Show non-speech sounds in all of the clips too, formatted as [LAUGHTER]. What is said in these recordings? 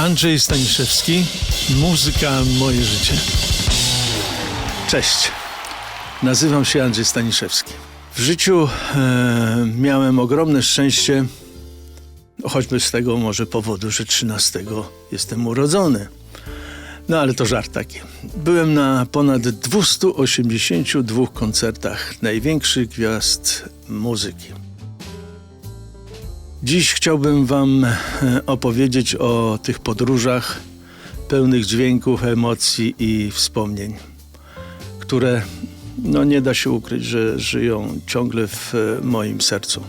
Andrzej Staniszewski, muzyka moje życie. Cześć, nazywam się Andrzej Staniszewski. W życiu e, miałem ogromne szczęście, choćby z tego może powodu, że 13 jestem urodzony. No ale to żart taki. Byłem na ponad 282 koncertach największych gwiazd muzyki. Dziś chciałbym Wam e, opowiedzieć o tych podróżach pełnych dźwięków, emocji i wspomnień, które no nie da się ukryć, że żyją ciągle w e, moim sercu.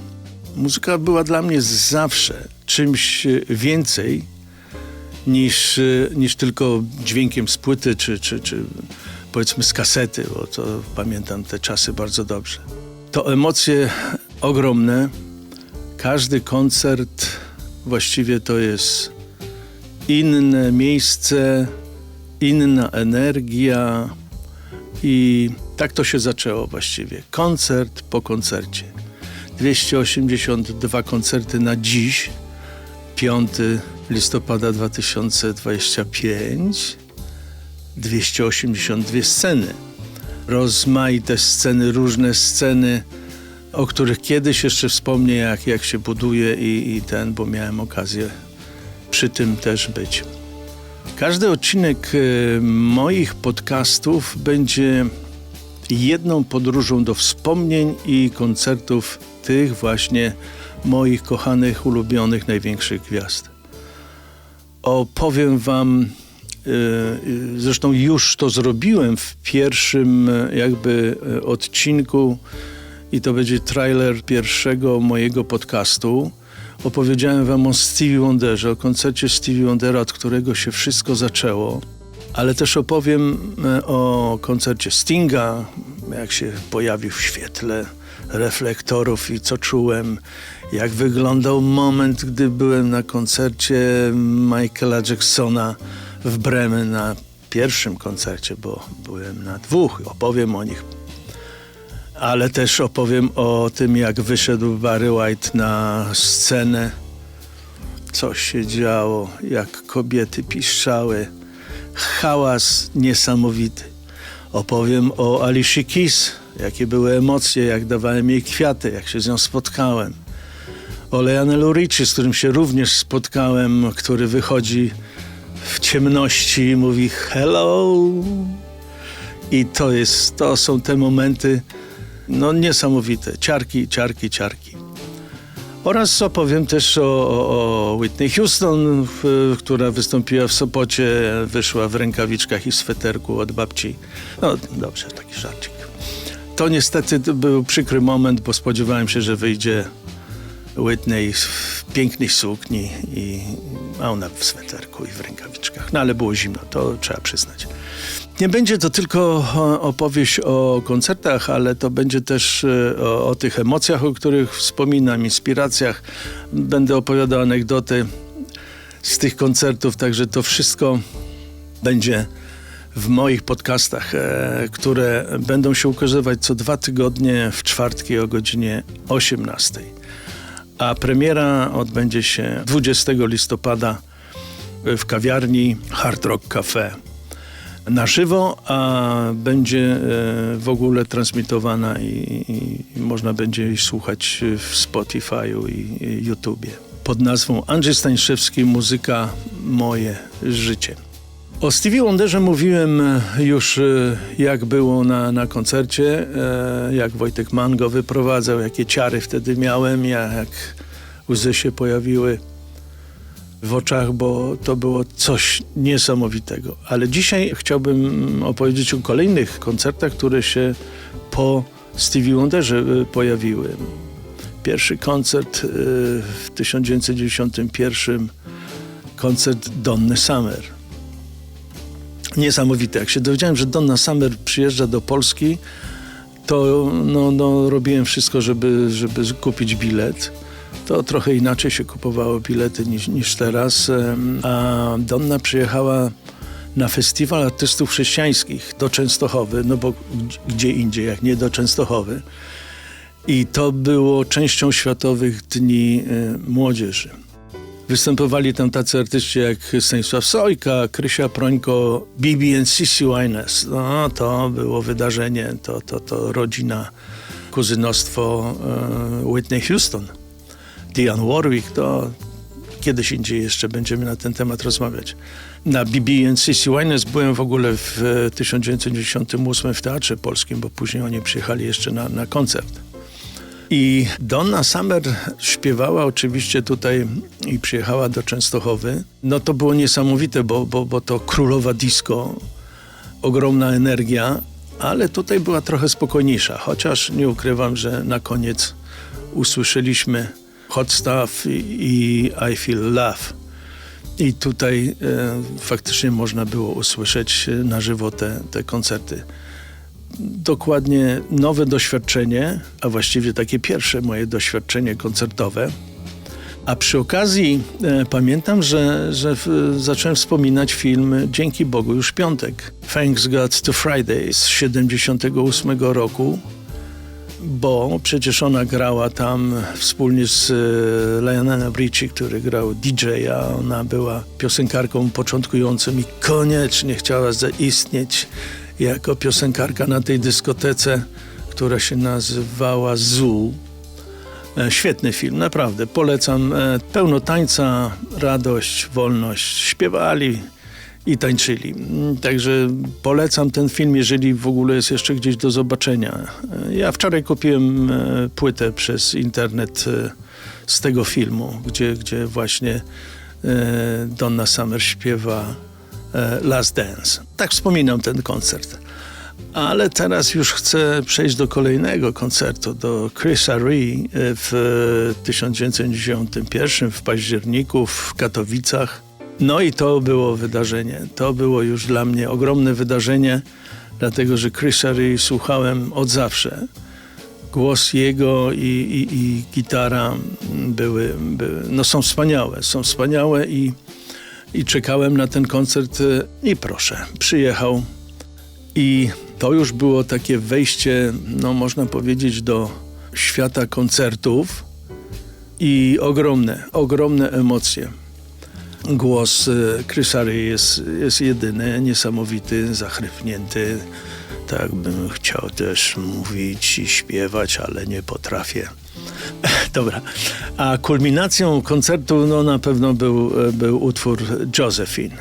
Muzyka była dla mnie zawsze czymś e, więcej niż, niż tylko dźwiękiem z płyty czy, czy, czy powiedzmy z kasety, bo to pamiętam te czasy bardzo dobrze. To emocje ogromne. Każdy koncert właściwie to jest inne miejsce, inna energia i tak to się zaczęło właściwie. Koncert po koncercie. 282 koncerty na dziś, 5 listopada 2025, 282 sceny. Rozmaite sceny, różne sceny, o których kiedyś jeszcze wspomnę, jak, jak się buduje i, i ten, bo miałem okazję przy tym też być. Każdy odcinek e, moich podcastów będzie jedną podróżą do wspomnień i koncertów tych właśnie moich kochanych, ulubionych, największych gwiazd. Opowiem Wam, e, zresztą już to zrobiłem w pierwszym e, jakby odcinku i to będzie trailer pierwszego mojego podcastu. Opowiedziałem Wam o Stevie Wonderze, o koncercie Stevie Wondera, od którego się wszystko zaczęło. Ale też opowiem e, o koncercie Stinga, jak się pojawił w świetle reflektorów i co czułem, jak wyglądał moment, gdy byłem na koncercie Michaela Jacksona w Bremen na pierwszym koncercie, bo byłem na dwóch. Opowiem o nich. Ale też opowiem o tym, jak wyszedł Barry White na scenę, co się działo, jak kobiety piszczały hałas niesamowity. Opowiem o Alicia Keys, jakie były emocje, jak dawałem jej kwiaty, jak się z nią spotkałem. O Leonelu Richie, z którym się również spotkałem, który wychodzi w ciemności i mówi hello. I to jest, to są te momenty, no niesamowite. Ciarki, ciarki, ciarki. Oraz opowiem też o, o, Whitney Houston, w, która wystąpiła w Sopocie, wyszła w rękawiczkach i sweterku od babci. No dobrze, taki żarcik. To niestety był przykry moment, bo spodziewałem się, że wyjdzie Whitney w pięknej sukni, i, a ona w sweterku i w rękawiczkach. No ale było zimno, to trzeba przyznać. Nie będzie to tylko opowieść o koncertach, ale to będzie też e, o, o, tych emocjach, o których wspominam, inspiracjach. Będę opowiadał anegdoty z tych koncertów, także to wszystko będzie w moich podcastach, e, które będą się ukazywać co dwa tygodnie w czwartki o godzinie 18. A premiera odbędzie się 20 listopada w kawiarni Hard Rock Cafe na żywo, a będzie e, w ogóle transmitowana i, i można będzie jej słuchać w Spotify'u i, i YouTubie. Pod nazwą Andrzej Staniszewski Muzyka Moje Życie. O Stevie Wonderze mówiłem już e, jak było na, na koncercie, e, jak Wojtek Mann go wyprowadzał, jakie ciary wtedy miałem, jak łzy się pojawiły w oczach, bo to było coś niesamowitego. Ale dzisiaj chciałbym opowiedzieć o kolejnych koncertach, które się po Stevie Wonderze y, pojawiły. Pierwszy koncert y, w 1991, koncert Donny Summer. Niesamowite. Jak się dowiedziałem, że Donna Summer przyjeżdża do Polski, to no, no, robiłem wszystko, żeby, żeby kupić bilet to trochę inaczej się kupowało bilety niż, niż teraz. A Donna przyjechała na festiwal artystów chrześcijańskich do Częstochowy, no bo gdzie indziej jak nie do Częstochowy. I to było częścią Światowych Dni e, Młodzieży. Występowali tam tacy artyści jak Stanisław Sojka, Krysia Prońko, Bibi and Sissy Wines. No, to było wydarzenie, to, to, to rodzina, kuzynostwo e, Whitney Houston. Diane Warwick, to kiedyś indziej jeszcze będziemy na ten temat rozmawiać. Na BB and Sissy Wines byłem w ogóle w e, 1998 w Teatrze Polskim, bo później oni przyjechali jeszcze na, na koncert. I Donna Summer śpiewała oczywiście tutaj i przyjechała do Częstochowy. No to było niesamowite, bo, bo, bo to królowa disco, ogromna energia, ale tutaj była trochę spokojniejsza, chociaż nie ukrywam, że na koniec usłyszeliśmy Hot Stuff i, i Feel Love. I tutaj e, faktycznie można było usłyszeć e, na żywo te, te koncerty dokładnie nowe doświadczenie, a właściwie takie pierwsze moje doświadczenie koncertowe. A przy okazji e, pamiętam, że, że w, zacząłem wspominać film Dzięki Bogu już piątek. Thanks God to Friday z 78 roku, bo przecież ona grała tam wspólnie z e, Lionelem Richie, który grał DJ-a. Ona była piosenkarką początkującą i koniecznie chciała zaistnieć jako piosenkarka na tej dyskotece, która się nazywała Zoo. E, Świetny film, naprawdę. Polecam. E, Pełno tańca, radość, wolność. Śpiewali i tańczyli. Mm, Także polecam ten film, jeżeli w ogóle jest jeszcze gdzieś do zobaczenia. E, Ja wczoraj kupiłem e, płytę przez internet e, z tego filmu, gdzie, gdzie właśnie Donna Summer śpiewa Last Dance. Tak wspominam ten koncert. Ale teraz już chcę przejść do kolejnego koncertu, do Chrisa Ree w 1991 w październiku w Katowicach. No i to było wydarzenie. To było już dla mnie ogromne wydarzenie, dlatego że Chrisa słuchałem od zawsze. Głos jego i, i, i gitara były, były, no są wspaniałe, są wspaniałe i, i czekałem na ten koncert i proszę, przyjechał i to już było takie wejście, no można powiedzieć, do świata koncertów i ogromne, ogromne emocje. Głos e, Chrisa Ray jest, jest jedyny, niesamowity, zachrypnięty. Tak bym chciał też mówić i śpiewać, ale nie potrafię. [LAUGHS] Dobra. A kulminacją koncertu no, na pewno był, był utwór Josephine.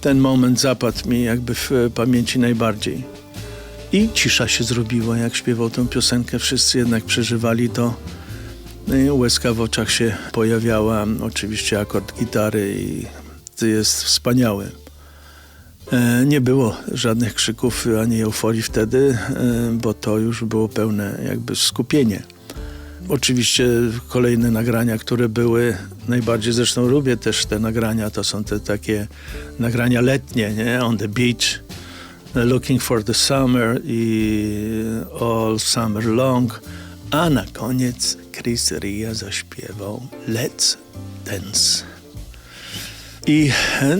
Ten moment zapadł mi jakby w pamięci najbardziej. I cisza się zrobiła, jak śpiewał tę piosenkę. Wszyscy jednak przeżywali to. No łezka w oczach się pojawiała. Oczywiście akord gitary i jest wspaniały. E, Nie było żadnych krzyków ani euforii wtedy, e, bo to już było pełne jakby skupienie. Oczywiście kolejne nagrania, które były, najbardziej zresztą lubię też te nagrania, to są te takie nagrania letnie, nie? On the beach, Looking for the Summer i All Summer Long, a na koniec Chris Ria zaśpiewał Let's Dance. I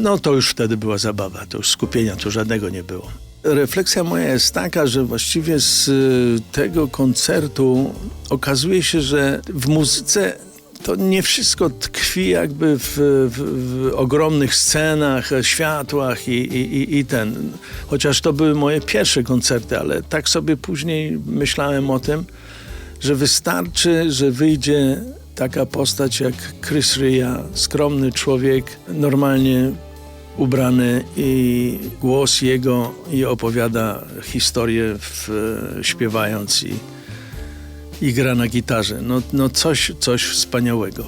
no to już wtedy była zabawa, to już skupienia tu żadnego nie było. Refleksja moja jest taka, że właściwie z y, tego koncertu okazuje się, że w muzyce to nie wszystko tkwi jakby w, w, w ogromnych scenach, światłach i, i, i- i ten. Chociaż to były moje pierwsze koncerty, ale tak sobie później myślałem o tym, że wystarczy, że wyjdzie taka postać jak Chris Ria, skromny człowiek, normalnie ubrany i głos jego i opowiada historię w, śpiewając i, i gra na gitarze. No, no coś, coś wspaniałego.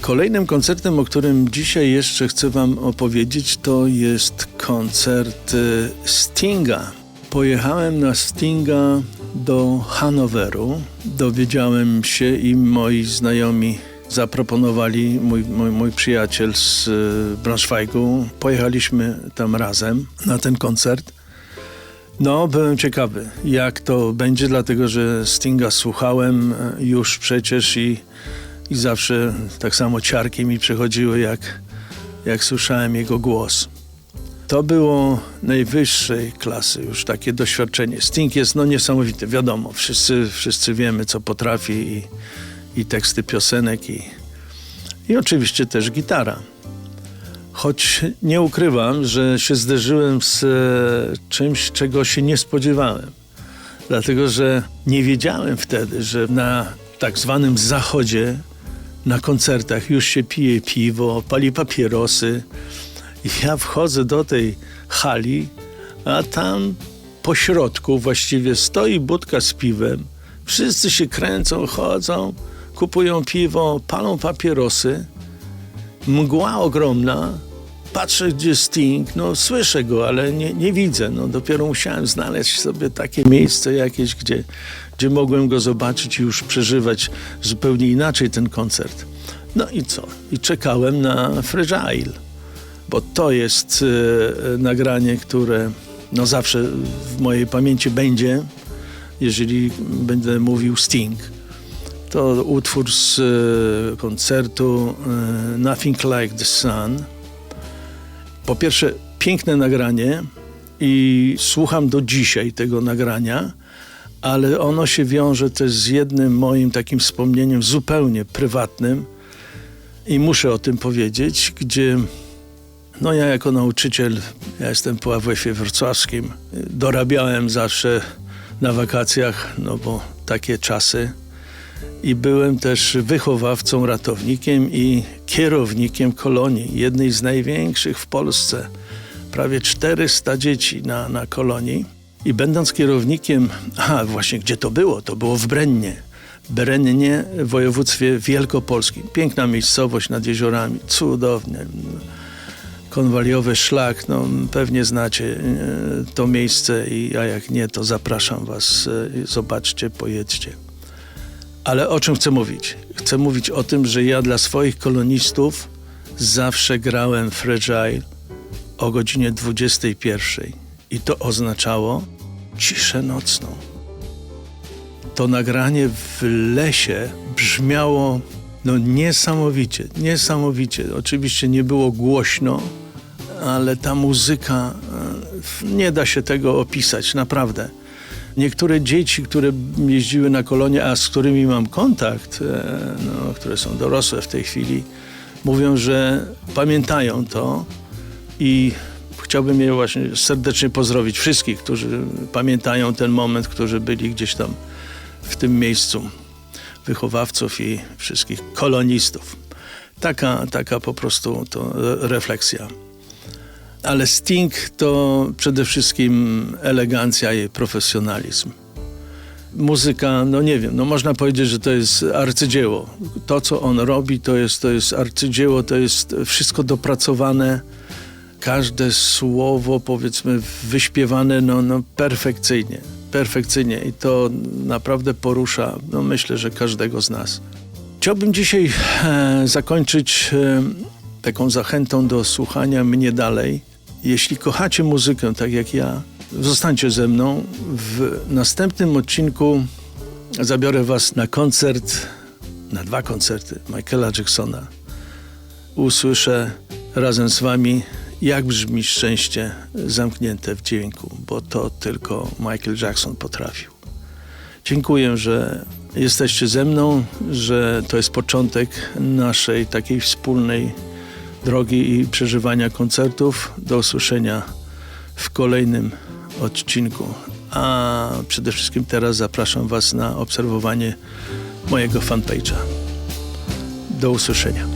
Kolejnym koncertem, o którym dzisiaj jeszcze chcę wam opowiedzieć, to jest koncert y, Stinga. Pojechałem na Stinga do Hanoweru. Dowiedziałem się i moi znajomi zaproponowali, mój, mój, mój przyjaciel z y, Braunschweigu. Pojechaliśmy tam razem na ten koncert. No, byłem ciekawy, jak to będzie, dlatego że Stinga słuchałem e, już przecież i, i zawsze tak samo ciarki mi przychodziły, jak, jak słyszałem jego głos. To było najwyższej klasy już takie doświadczenie. Sting jest no niesamowity, wiadomo, wszyscy, wszyscy wiemy, co potrafi i, i teksty piosenek i, I oczywiście też gitara. Choć nie ukrywam, że się zderzyłem z e, czymś, czego się nie spodziewałem. Dlatego, że nie wiedziałem wtedy, że na tak zwanym zachodzie, na koncertach już się pije piwo, pali papierosy. I ja wchodzę do tej hali, a tam po środku właściwie stoi budka z piwem. Wszyscy się kręcą, chodzą, kupują piwo, palą papierosy. Mgła ogromna. Patrzę, gdzie Sting. No, słyszę go, ale nie, nie widzę. No, dopiero musiałem znaleźć sobie takie miejsce jakieś, gdzie, gdzie mogłem go zobaczyć i już przeżywać zupełnie inaczej ten koncert. No i co? I czekałem na Fragile, bo to jest e, nagranie, które no, zawsze w mojej pamięci będzie, jeżeli będę mówił Sting. To utwór z e, koncertu e, Nothing Like the Sun. Po pierwsze, piękne nagranie i słucham do dzisiaj tego nagrania, ale ono się wiąże też z jednym moim takim wspomnieniem zupełnie prywatnym i muszę o tym powiedzieć, gdzie no ja jako nauczyciel, ja jestem po AWF-ie wrocławskim, dorabiałem zawsze na wakacjach, no bo takie czasy. I byłem też wychowawcą, ratownikiem i kierownikiem kolonii, jednej z największych w Polsce. Prawie 400 dzieci na, na kolonii. I będąc kierownikiem, a właśnie gdzie to było? To było w Brennie. Brennie w województwie wielkopolskim. Piękna miejscowość nad jeziorami, cudownie. Konwaliowy szlak, no pewnie znacie e, to miejsce, i, a jak nie, to zapraszam was, e, zobaczcie, pojedźcie. Ale o czym chcę mówić? Chcę mówić o tym, że ja dla swoich kolonistów zawsze grałem Fragile o godzinie 21. I to oznaczało ciszę nocną. To nagranie w lesie brzmiało no niesamowicie, niesamowicie. Oczywiście nie było głośno, ale ta muzyka, e, nie da się tego opisać, naprawdę. Niektóre dzieci, które jeździły na kolonie, a z którymi mam kontakt, e, no, które są dorosłe w tej chwili, mówią, że pamiętają to i chciałbym je właśnie serdecznie pozdrowić wszystkich, którzy pamiętają ten moment, którzy byli gdzieś tam w tym miejscu, wychowawców i wszystkich kolonistów. Taka, taka po prostu to refleksja. Ale Sting to przede wszystkim elegancja i profesjonalizm. Muzyka, no nie wiem, no można powiedzieć, że to jest arcydzieło. To, co on robi, to jest, to jest arcydzieło, to jest wszystko dopracowane, każde słowo, powiedzmy, wyśpiewane no, no perfekcyjnie, perfekcyjnie i to naprawdę porusza, no myślę, że każdego z nas. Chciałbym dzisiaj e, zakończyć e, taką zachętą do słuchania mnie dalej. Jeśli kochacie muzykę tak jak ja, zostańcie ze mną. W następnym odcinku zabiorę Was na koncert, na dwa koncerty Michaela Jacksona. Usłyszę razem z Wami, jak brzmi szczęście zamknięte w dźwięku, bo to tylko Michael Jackson potrafił. Dziękuję, że jesteście ze mną, że to jest początek naszej takiej wspólnej drogi i przeżywania koncertów. Do usłyszenia w kolejnym odcinku. A przede wszystkim teraz zapraszam Was na obserwowanie mojego fanpage'a. Do usłyszenia.